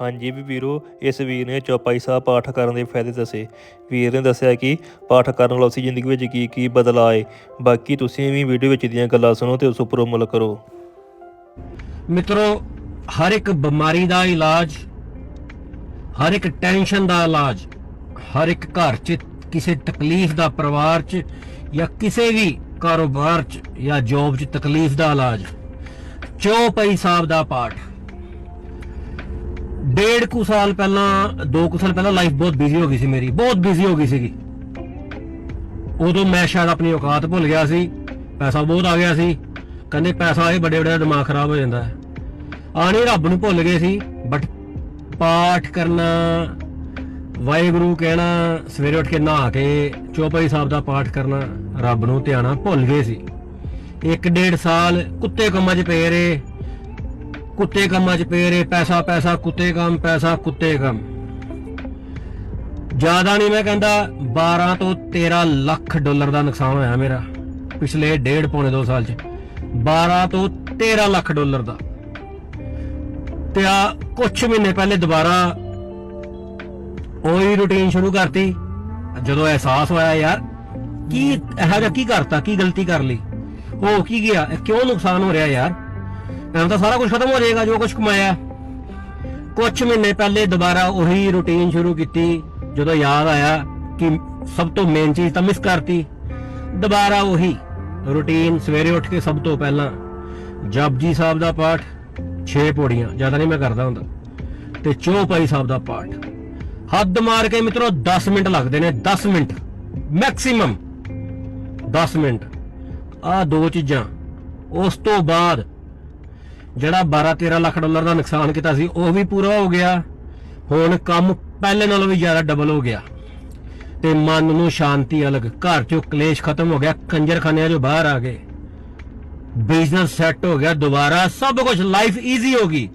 ਹਾਂਜੀ ਵੀ ਵੀਰੋ, ਇਸ ਵੀਰ ਨੇ ਚੌਪਾਈ ਸਾਹਿਬ ਪਾਠ ਕਰਨ ਦੇ ਫਾਇਦੇ ਦੱਸੇ। ਵੀਰ ਨੇ ਦੱਸਿਆ ਕਿ ਪਾਠ ਕਰਨ ਨਾਲ ਅਸੀਂ ਜ਼ਿੰਦਗੀ ਵਿੱਚ ਕੀ ਕੀ ਬਦਲਾਅ ਆਏ। ਬਾਕੀ ਤੁਸੀਂ ਵੀ ਵੀਡੀਓ ਵਿੱਚ ਦੀਆਂ ਗੱਲਾਂ ਸੁਣੋ ਤੇ ਉਸ ਉੱਪਰ ਅਮਲ ਕਰੋ। ਮਿੱਤਰੋ, ਹਰ ਇੱਕ ਬਿਮਾਰੀ ਦਾ ਇਲਾਜ, ਹਰ ਇੱਕ ਟੈਨਸ਼ਨ ਦਾ ਇਲਾਜ, ਹਰ ਇੱਕ ਘਰ 'ਚ ਕਿਸੇ ਤਕਲੀਫ ਦਾ ਪਰਿਵਾਰ 'ਚ ਜਾਂ ਕਿਸੇ ਵੀ ਕਾਰੋਬਾਰ 'ਚ ਜਾਂ ਜੌਬ 'ਚ ਤਕਲੀਫ ਦਾ ਇਲਾਜ। ਚੌਪਈ ਸਾਹਿਬ ਦਾ ਪਾਠ। ਡੇਢ ਕੁ ਸਾਲ ਪਹਿਲਾਂ, ਦੋ ਕੁ ਸਾਲ ਪਹਿਲਾਂ ਲਾਈਫ ਬਹੁਤ ਬਿਜ਼ੀ ਹੋ ਗਈ ਸੀ ਮੇਰੀ, ਬਹੁਤ ਬਿਜ਼ੀ ਹੋ ਗਈ ਸੀਗੀ। ਉਦੋਂ ਮੈਂ ਸ਼ਾਇਦ ਆਪਣੀ ਔਕਾਤ ਭੁੱਲ ਗਿਆ ਸੀ, ਪੈਸਾ ਬਹੁਤ ਆ ਗਿਆ ਸੀ, ਕਹਿੰਦੇ ਪੈਸਾ ਆਏ ਵੱਡੇ ਬੜੇ ਦਿਮਾਗ ਖਰਾਬ ਹੋ ਜਾਂਦਾ ਹੈ। ਆਣੀ ਰੱਬ ਨੂੰ ਭੁੱਲ ਗਏ ਸੀ ਬਟ ਪਾਠ ਕਰਨਾ, ਵਾਹਿਗੁਰੂ ਕਹਿਣਾ, ਸਵੇਰੇ ਉੱਠ ਕੇ ਨਹਾ ਕੇ ਚੌਪਈ ਸਾਹਿਬ ਦਾ ਪਾਠ ਕਰਨਾ, ਰੱਬ ਨੂੰ ਧਿਆਣਾ ਭੁੱਲ ਗਏ ਸੀ। ਇੱਕ ਡੇਢ ਸਾਲ ਕੁੱਤੇ ਕੰਮਾਂ 'ਚ ਪਏ ਰਹੇ ਕੁੱਤੇ ਕੰਮਾਂ 'ਚ ਪਏ ਰਹੇ, ਪੈਸਾ ਪੈਸਾ, ਕੁੱਤੇ ਕੰਮ, ਪੈਸਾ, ਕੁੱਤੇ ਕੰਮ। ਜ਼ਿਆਦਾ ਨਹੀਂ ਮੈਂ ਕਹਿੰਦਾ 12 ਤੋਂ 13 ਲੱਖ ਡਾਲਰ ਦਾ ਨੁਕਸਾਨ ਹੋਇਆ ਮੇਰਾ, ਪਿਛਲੇ ਡੇਢ ਪੌਣੇ 2 ਸਾਲ 'ਚ। 12 ਤੋਂ 13 ਲੱਖ ਡਾਲਰ ਦਾ। ਤੇ ਆ ਕੁਝ ਮਹੀਨੇ ਪਹਿਲੇ ਦੁਬਾਰਾ ਉਹੀ ਰੁਟੀਨ ਸ਼ੁਰੂ ਕਰਤੀ। ਜਦੋਂ ਅਹਿਸਾਸ ਹੋਇਆ, ਯਾਰ, ਕੀ ਇਹੋ ਜਿਹਾ ਕੀ ਕਰਤਾ? ਕੀ ਗਲਤੀ ਕਰ ਲਈ? ਹੋ ਕੀ ਗਿਆ? ਕਿਉਂ ਨੁਕਸਾਨ ਹੋ ਰਿਹਾ ਯਾਰ? ਐਂ ਤਾਂ ਸਾਰਾ ਕੁਝ ਖਤਮ ਹੋ ਜਾਏਗਾ, ਜੋ ਕੁਝ ਕਮਾਇਆ। ਕੁਝ ਮਹੀਨੇ ਪਹਿਲੇ ਦੁਬਾਰਾ ਉਹੀ ਰੁਟੀਨ ਸ਼ੁਰੂ ਕੀਤੀ, ਜਦੋਂ ਯਾਦ ਆਇਆ ਕਿ ਸਭ ਤੋਂ ਮੇਨ ਚੀਜ਼ ਤਾਂ ਮਿਸ ਕਰਤੀ। ਦੁਬਾਰਾ ਉਹੀ ਰੁਟੀਨ ਸਵੇਰੇ ਉੱਠ ਕੇ ਸਭ ਤੋਂ ਪਹਿਲਾਂ ਜਪਜੀ ਸਾਹਿਬ ਦਾ ਪਾਠ 6 ਪੌੜੀਆਂ, ਜ਼ਿਆਦਾ ਨਹੀਂ ਮੈਂ ਕਰਦਾ ਹੁੰਦਾ। ਤੇ ਚੌਪਾਈ ਸਾਹਿਬ ਦਾ ਪਾਠ। ਹੱਦ ਮਾਰ ਕੇ ਮਿੱਤਰੋ 10 ਮਿੰਟ ਲੱਗਦੇ ਨੇ 10 ਮਿੰਟ ਮੈਕਸਿਮਮ 10 ਮਿੰਟ। ਆ ਦੋ ਚੀਜ਼ਾਂ। ਉਸ ਤੋਂ ਬਾਅਦ ਜਿਹੜਾ 12-13 ਲੱਖ ਡਾਲਰ ਦਾ ਨੁਕਸਾਨ ਕੀਤਾ ਸੀ, ਉਹ ਵੀ ਪੂਰਾ ਹੋ ਗਿਆ। ਹੁਣ ਕੰਮ ਪਹਿਲੇ ਨਾਲੋਂ ਵੀ ਜ਼ਿਆਦਾ ਡਬਲ ਹੋ ਗਿਆ। ਤੇ ਮਨ ਨੂੰ ਸ਼ਾਂਤੀ ਅਲੱਗ। ਘਰ ਚੋਂ ਕਲੇਸ਼ ਖਤਮ ਹੋ ਗਿਆ, ਕੰਜਰਖਾਨਿਆਂ ਚੋਂ ਬਾਹਰ ਆ ਗਏ। ਬਿਜ਼ਨਸ ਸੈੱਟ ਹੋ ਗਿਆ ਦੁਬਾਰਾ, ਸਭ ਕੁਝ ਲਾਈਫ ਈਜ਼ੀ ਹੋ ਗਈ।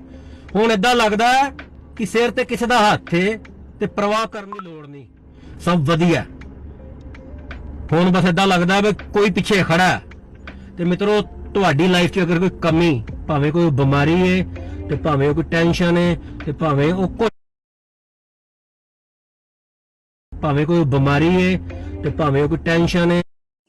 ਹੁਣ ਇਦਾਂ ਲੱਗਦਾ ਕਿ ਸਿਰ ਤੇ ਕਿਸੇ ਦਾ ਹੱਥ ਹੈ ਤੇ ਪ੍ਰਵਾਹ ਕਰਨ ਦੀ ਲੋੜ ਨਹੀਂ। ਸਭ ਵਧੀਆ। ਹੁਣ ਬਸ ਇਦਾਂ ਲੱਗਦਾ ਵੀ ਕੋਈ ਪਿੱਛੇ ਖੜਾ ਹੈ। ਤੇ ਮਿੱਤਰੋ, ਤੁਹਾਡੀ ਲਾਈਫ 'ਚ ਅਗਰ ਕੋਈ ਕਮੀ ਭਾਵੇਂ ਕੋਈ ਬਿਮਾਰੀ ਹੈ ਤੇ ਭਾਵੇਂ ਕੋਈ ਟੈਨਸ਼ਨ ਹੈ ਤੇ ਭਾਵੇਂ ਉਹ ਕੁਝ ਭਾਵੇਂ ਕੋਈ ਬਿਮਾਰੀ ਹੈ ਤੇ ਭਾਵੇਂ ਕੋਈ ਟੈਨਸ਼ਨ ਹੈ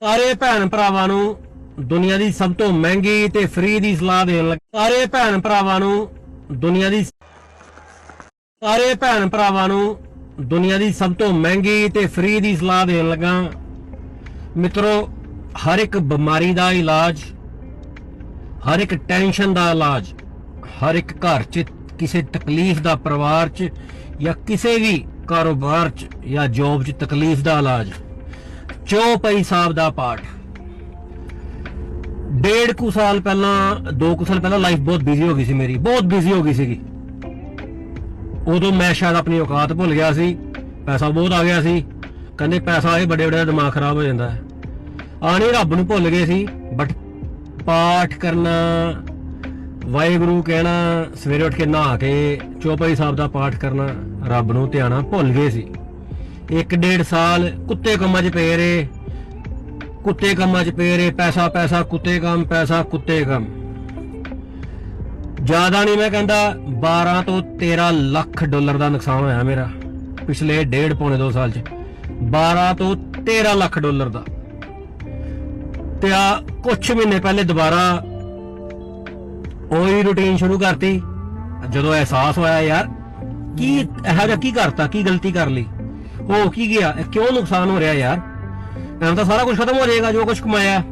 ਸਾਰੇ ਭੈਣ ਭਰਾਵਾਂ ਨੂੰ ਦੁਨੀਆ ਦੀ ਸਭ ਤੋਂ ਮਹਿੰਗੀ ਤੇ ਫ੍ਰੀ ਦੀ ਸਲਾਹ ਦੇਣ ਲੱਗਾ। ਸਾਰੇ ਭੈਣ ਭਰਾਵਾਂ ਨੂੰ ਦੁਨੀਆ ਦੀ ਸਾਰੇ ਭੈਣ ਭਰਾਵਾਂ ਨੂੰ ਦੁਨੀਆ ਦੀ ਸਭ ਤੋਂ ਮਹਿੰਗੀ ਤੇ ਫ੍ਰੀ ਦੀ ਸਲਾਹ ਦੇਣ ਲੱਗਾ। ਮਿੱਤਰੋ, ਹਰ ਇੱਕ ਬਿਮਾਰੀ ਦਾ ਇਲਾਜ ਹਰ ਇੱਕ ਟੈਨਸ਼ਨ ਦਾ ਇਲਾਜ, ਹਰ ਇੱਕ ਘਰ 'ਚ ਕਿਸੇ ਤਕਲੀਫ ਦਾ ਪਰਿਵਾਰ 'ਚ ਜਾਂ ਕਿਸੇ ਵੀ ਕਾਰੋਬਾਰ 'ਚ ਜਾਂ ਜੌਬ 'ਚ ਤਕਲੀਫ ਦਾ ਇਲਾਜ। ਚੌਪਈ ਸਾਹਿਬ ਦਾ ਪਾਠ। ਡੇਢ ਕੁ ਸਾਲ ਪਹਿਲਾਂ, ਦੋ ਕੁ ਸਾਲ ਪਹਿਲਾਂ ਲਾਈਫ ਬਹੁਤ ਬਿਜ਼ੀ ਹੋ ਗਈ ਸੀ ਮੇਰੀ, ਬਹੁਤ ਬਿਜ਼ੀ ਹੋ ਗਈ ਸੀਗੀ। ਉਦੋਂ ਮੈਂ ਸ਼ਾਇਦ ਆਪਣੀ ਔਕਾਤ ਭੁੱਲ ਗਿਆ ਸੀ, ਪੈਸਾ ਬਹੁਤ ਆ ਗਿਆ ਸੀ, ਕਹਿੰਦੇ ਪੈਸਾ ਇਹ ਵੱਡੇ ਵੱਡੇ ਦਾ ਦਿਮਾਗ ਖਰਾਬ ਹੋ ਜਾਂਦਾ ਹੈ। ਆਣੀ ਰੱਬ ਨੂੰ ਭੁੱਲ ਗਏ ਸੀ ਬਟ ਪਾਠ ਕਰਨਾ, ਵਾਹਿਗੁਰੂ ਕਹਿਣਾ, ਸਵੇਰੇ ਉੱਠ ਕੇ ਨਹਾ ਕੇ ਚੌਪਈ ਸਾਹਿਬ ਦਾ ਪਾਠ ਕਰਨਾ, ਰੱਬ ਨੂੰ ਧਿਆਣਾ ਭੁੱਲ ਗਏ ਸੀ। ਇੱਕ ਡੇਢ ਸਾਲ ਕੁੱਤੇ ਕੰਮਾਂ 'ਚ ਪਏ ਰਹੇ, ਕੁੱਤੇ ਕੰਮਾਂ 'ਚ ਪਏ ਰਹੇ, ਪੈਸਾ ਪੈਸਾ, ਕੁੱਤੇ ਕੰਮ, ਪੈਸਾ, ਕੁੱਤੇ ਕੰਮ। ਜ਼ਿਆਦਾ ਨਹੀਂ ਮੈਂ ਕਹਿੰਦਾ 12 ਤੋਂ 13 ਲੱਖ ਡਾਲਰ ਦਾ ਨੁਕਸਾਨ ਹੋਇਆ ਮੇਰਾ, ਪਿਛਲੇ ਡੇਢ ਪੌਣੇ 2 ਸਾਲ 'ਚ। 12 ਤੋਂ 13 ਲੱਖ ਡਾਲਰ ਦਾ। ਤੇ ਆ ਕੁਝ ਮਹੀਨੇ ਪਹਿਲੇ ਦੁਬਾਰਾ ਉਹੀ ਰੁਟੀਨ ਸ਼ੁਰੂ ਕਰਤੀ। ਜਦੋਂ ਅਹਿਸਾਸ ਹੋਇਆ, ਯਾਰ, ਕੀ ਇਹੋ ਜਿਹਾ ਕੀ ਕਰਤਾ? ਕੀ ਗਲਤੀ ਕਰ ਲਈ? ਹੋ ਕੀ ਗਿਆ? ਕਿਉਂ ਨੁਕਸਾਨ ਹੋ ਰਿਹਾ ਯਾਰ? ਮੈਨੂੰ ਤਾਂ ਸਾਰਾ ਕੁਝ ਖਤਮ ਹੋ ਜਾਏਗਾ ਜੋ ਕੁਝ ਕਮਾਇਆ।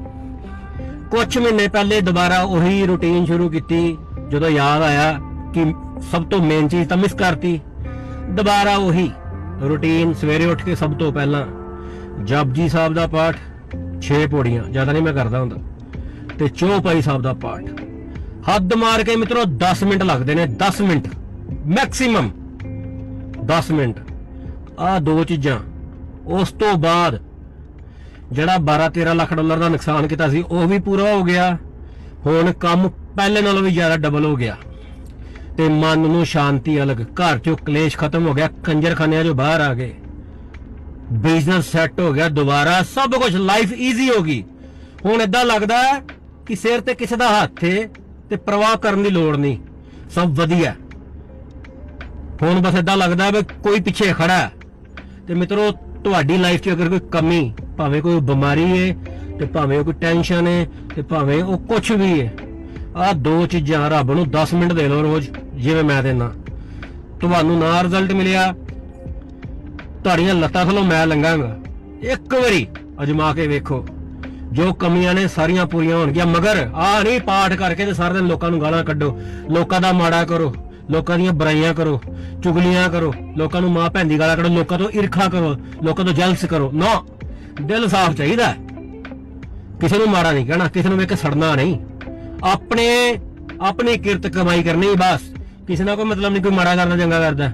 ਕੁਝ ਮਹੀਨੇ ਪਹਿਲੇ ਦੁਬਾਰਾ ਉਹੀ ਰੁਟੀਨ ਸ਼ੁਰੂ ਕੀਤੀ। ਜਦੋਂ ਯਾਦ ਆਇਆ ਕਿ ਸਭ ਤੋਂ ਮੇਨ ਚੀਜ਼ ਤਾਂ ਮਿਸ ਕਰਤੀ। ਦੁਬਾਰਾ ਉਹੀ ਰੁਟੀਨ ਸਵੇਰੇ ਉੱਠ ਕੇ ਸਭ ਤੋਂ ਪਹਿਲਾਂ ਜਪਜੀ ਸਾਹਿਬ ਦਾ ਪਾਠ 6 ਪੌੜੀਆਂ, ਜ਼ਿਆਦਾ ਨਹੀਂ ਮੈਂ ਕਰਦਾ ਹੁੰਦਾ। ਤੇ ਚੌਪਾਈ ਸਾਹਿਬ ਦਾ ਪਾਠ। ਹੱਦ ਮਾਰ ਕੇ ਮਿੱਤਰੋ 10 ਮਿੰਟ ਲੱਗਦੇ ਨੇ 10 ਮਿੰਟ। Maximum 10 minute. ਆ ਦੋ ਚੀਜ਼ਾਂ। ਉਸ ਤੋਂ ਬਾਅਦ ਜਿਹੜਾ 12-13 ਲੱਖ ਡਾਲਰ ਦਾ ਨੁਕਸਾਨ ਕੀਤਾ ਸੀ, ਉਹ ਵੀ ਪੂਰਾ ਹੋ ਗਿਆ। ਹੁਣ ਕੰਮ ਪਹਿਲੇ ਨਾਲੋਂ ਵੀ ਜ਼ਿਆਦਾ ਡਬਲ ਹੋ ਗਿਆ। ਤੇ ਮਨ ਨੂੰ ਸ਼ਾਂਤੀ ਅਲੱਗ। ਘਰ ਚੋਂ ਕਲੇਸ਼ ਖਤਮ ਹੋ ਗਿਆ। ਕੰਜਰਖਾਨਿਆਂ ਚੋਂ ਬਾਹਰ ਆ ਗਏ। ਬਿਜ਼ਨਸ ਸੈੱਟ ਹੋ ਗਿਆ ਦੁਬਾਰਾ, ਸਭ ਕੁਝ ਲਾਈਫ ਈਜ਼ੀ ਹੋ ਗਈ। ਹੁਣ ਇਦਾਂ ਲੱਗਦਾ ਹੈ ਕਿ ਸਿਰ ਤੇ ਕਿਸੇ ਦਾ ਹੱਥ ਹੈ ਤੇ ਪ੍ਰਵਾਹ ਕਰਨ ਦੀ ਲੋੜ ਨਹੀਂ। ਸਭ ਵਧੀਆ। ਹੁਣ ਬਸ ਏਦਾਂ ਲੱਗਦਾ ਵੀ ਕੋਈ ਪਿੱਛੇ ਖੜਾ ਹੈ। ਤੇ ਮਿੱਤਰੋ, ਤੁਹਾਡੀ ਲਾਈਫ 'ਚ ਅਗਰ ਕੋਈ ਕਮੀ, ਭਾਵੇਂ ਕੋਈ ਬਿਮਾਰੀ ਹੈ ਤੇ ਭਾਵੇਂ ਕੋਈ ਟੈਨਸ਼ਨ ਹੈ ਤੇ ਭਾਵੇਂ ਉਹ ਕੁਝ ਵੀ ਹੈ ਆਹ ਦੋ ਚੀਜ਼ਾਂ ਰੱਬ ਨੂੰ 10 ਮਿੰਟ ਦੇ ਲਓ ਰੋਜ਼, ਜਿਵੇਂ ਮੈਂ ਦੇਣਾ ਤੁਹਾਨੂੰ ਨਾ ਰਿਜ਼ਲਟ ਮਿਲਿਆ। ਤੁਹਾਡੀਆਂ ਲੱਤਾਂ ਥੱਲੋਂ ਮੈਂ ਲੰਘਾਂਗਾ। ਇੱਕ ਵਾਰੀ ਅਜਮਾ ਕੇ ਵੇਖੋ, ਜੋ ਕਮੀਆਂ ਨੇ ਸਾਰੀਆਂ ਪੂਰੀਆਂ ਹੋਣਗੀਆਂ, ਮਗਰ ਆਹ ਨਹੀਂ, ਪਾਠ ਕਰਕੇ ਤੇ ਸਾਰਾ ਦਿਨ ਲੋਕਾਂ ਨੂੰ ਗਾਲਾਂ ਕੱਢੋ। ਲੋਕਾਂ ਦਾ ਮਾੜਾ ਕਰੋ, ਲੋਕਾਂ ਦੀਆਂ ਬੁਰਾਈਆਂ ਕਰੋ, ਚੁਗਲੀਆਂ ਕਰੋ, ਲੋਕਾਂ ਨੂੰ ਮਾਂ ਭੈਣ ਦੀ ਗਾਲਾਂ ਕੱਢੋ, ਲੋਕਾਂ ਤੋਂ ਈਰਖਾ ਕਰੋ, ਲੋਕਾਂ ਤੋਂ ਜਲਸ ਕਰੋ। ਨਾ, ਦਿਲ ਸਾਫ਼ ਚਾਹੀਦਾ ਕਿਸੇ ਨੂੰ ਮਾੜਾ ਨਹੀਂ ਕਹਿਣਾ, ਕਿਸੇ ਨੂੰ ਵੇਖ ਕੇ ਸੜਨਾ ਨਹੀਂ। ਆਪਣੇ, ਆਪਣੀ ਕਿਰਤ ਕਮਾਈ ਕਰਨੀ ਬਸ। ਕਿਸੇ ਨਾਲ ਕੋਈ ਮਤਲਬ ਨਹੀਂ, ਕੋਈ ਮਾੜਾ ਕਰਨਾ, ਚੰਗਾ ਕਰਦਾ।